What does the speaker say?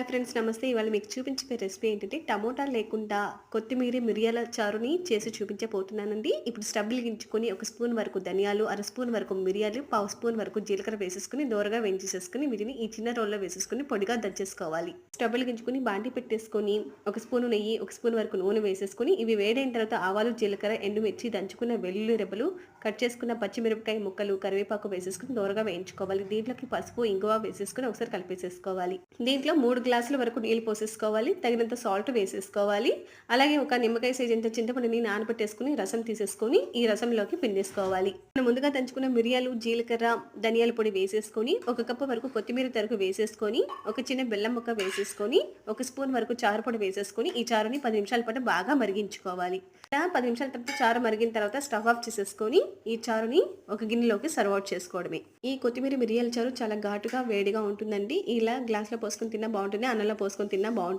Hi friends నమస్తే. ఇవాళ మీకు చూపించే రెసిపీ ఏంటంటే టమోటా లేకుండా కొత్తిమీర మిరియాల చారుని చేసి చూపించబోతున్నానండి. ఇప్పుడు స్టవ్ గించుకొని ఒక స్పూన్ వరకు ధనియాలు అర స్పూన్ వరకు మిరియాలు పావు స్పూన్ వరకు జీలకర్ర వేసేసుకుని దోరగా వేయించేసుకుని వీటిని ఈ చిన్న రోల్లో వేసేసుకుని పొడిగా దంచేసుకోవాలి. స్టవ్ వెలిగించుకుని బాండి పెట్టేసుకొని ఒక స్పూన్ నెయ్యి ఒక స్పూన్ వరకు నూనె వేసేసుకుని ఇవి వేడైన తర్వాత ఆవాలు జీలకర్ర ఎండుమిర్చి దంచుకున్న వెల్లుల్లి రెబ్బలు కట్ చేసుకున్న పచ్చిమిరపకాయ ముక్కలు కరివేపాకు వేసేసుకుని దోరగా వేయించుకోవాలి. దీంట్లోకి పసుపు ఇంగువ వేసేసుకుని ఒకసారి కలిపేసేసుకోవాలి. దీంట్లో మూడు గ్లాసుల వరకు నీళ్ళు పోసేసుకోవాలి. తగినంత సాల్ట్ వేసేసుకోవాలి. అలాగే ఒక నిమ్మకాయ సైజ్ ఎంత చింతపండుని నానబెట్టేసుకుని రసం తీసేసుకొని ఈ రసంలోకి పిండేసుకోవాలి. మనం ముందుగా దంచుకున్న మిరియాలు జీలకర్ర ధనియాల పొడి వేసేసుకొని ఒక కప్పు వరకు కొత్తిమీర తరుకు వేసేసుకొని ఒక చిన్న బెల్లం ముక్క వేసేసుకొని ఒక స్పూన్ వరకు చారు పొడి వేసేసుకొని ఈ చారుని పది నిమిషాల పాటు బాగా మరిగించుకోవాలి. పది నిమిషాల తర్వాత చారు మరిగిన తర్వాత స్టవ్ ఆఫ్ చేసేసుకొని ఈ చారుని ఒక గిన్నెలోకి సర్వ్ అవుట్ చేసుకోవడమే. ఈ కొత్తిమీర మిరియాల చారు చాలా ఘాటుగా వేడిగా ఉంటుందండి. ఇలా గ్లాస్లో పోసుకొని తిన్నా బాగుంటుంది అన్నంలో పోసుకొని తిన్నా బాగుంటుంది.